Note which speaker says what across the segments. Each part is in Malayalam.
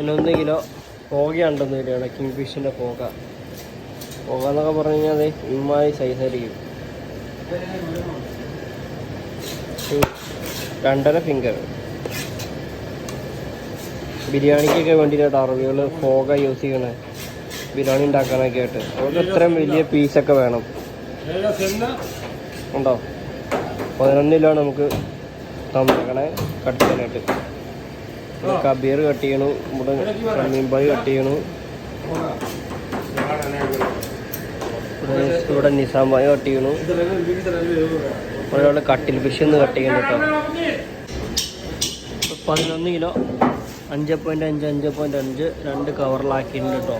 Speaker 1: പതിനൊന്ന് കിലോ പോകയുണ്ടെന്ന് വരികയാണ് കിങ് ഫിഷിന്റെ പോക. പോക എന്നൊക്കെ പറഞ്ഞു കഴിഞ്ഞാൽ അത് ഇമ്മായി സൈസായിരിക്കും രണ്ടര ഫിംഗർ ബിരിയാണിക്കൊക്കെ വേണ്ടിയിട്ട് അറബികൾ പോക യൂസ് ചെയ്യണേ. ബിരിയാണി ഉണ്ടാക്കാനൊക്കെ ആയിട്ട്. അവർക്ക് ഇത്രയും വലിയ പീസൊക്കെ വേണം. ഉണ്ടോ? പതിനൊന്നിലാണ് നമുക്ക് തന്നേക്കണേ കട്ട് ചെയ്യാനായിട്ട് കബീർ കട്ട് ചെയ്യണു ഇവിടെ ഷമീംബായി കട്ട് ചെയ്യണു. ഇവിടെ നിസാം പായ കട്ട് ചെയ്യണു. ഒരാൾ കട്ടിൽ ഫിഷ് ഒന്ന് കട്ട് ചെയ്യണം കേട്ടോ. പതിനൊന്ന് കിലോ അഞ്ച് പോയിന്റ് അഞ്ച് അഞ്ച് പോയിന്റ് അഞ്ച് രണ്ട് കവറിലാക്കിയിട്ടുണ്ട് കേട്ടോ.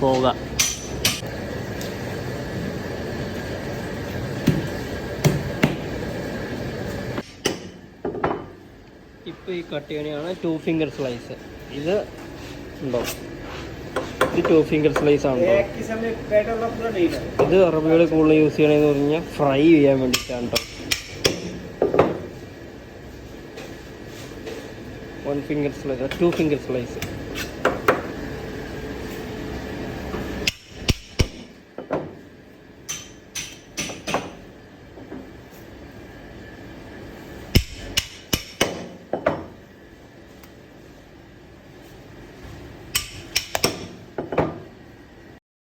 Speaker 1: പോക. ഇപ്പോൾ ഈ കട്ട് ചെയ്യണയാണ് ടു ഫിംഗർ സ്ലൈസ് ഇത് ഉണ്ടോ? ഇത് ടു ഫിംഗർ സ്ലൈസ് ആണ്. ഇത് അറബികൾ കൂടുതൽ യൂസ് ചെയ്യണമെന്ന് പറഞ്ഞാൽ ഫ്രൈ ചെയ്യാൻ വേണ്ടിയിട്ടാണ് കേട്ടോ one finger slice two finger slice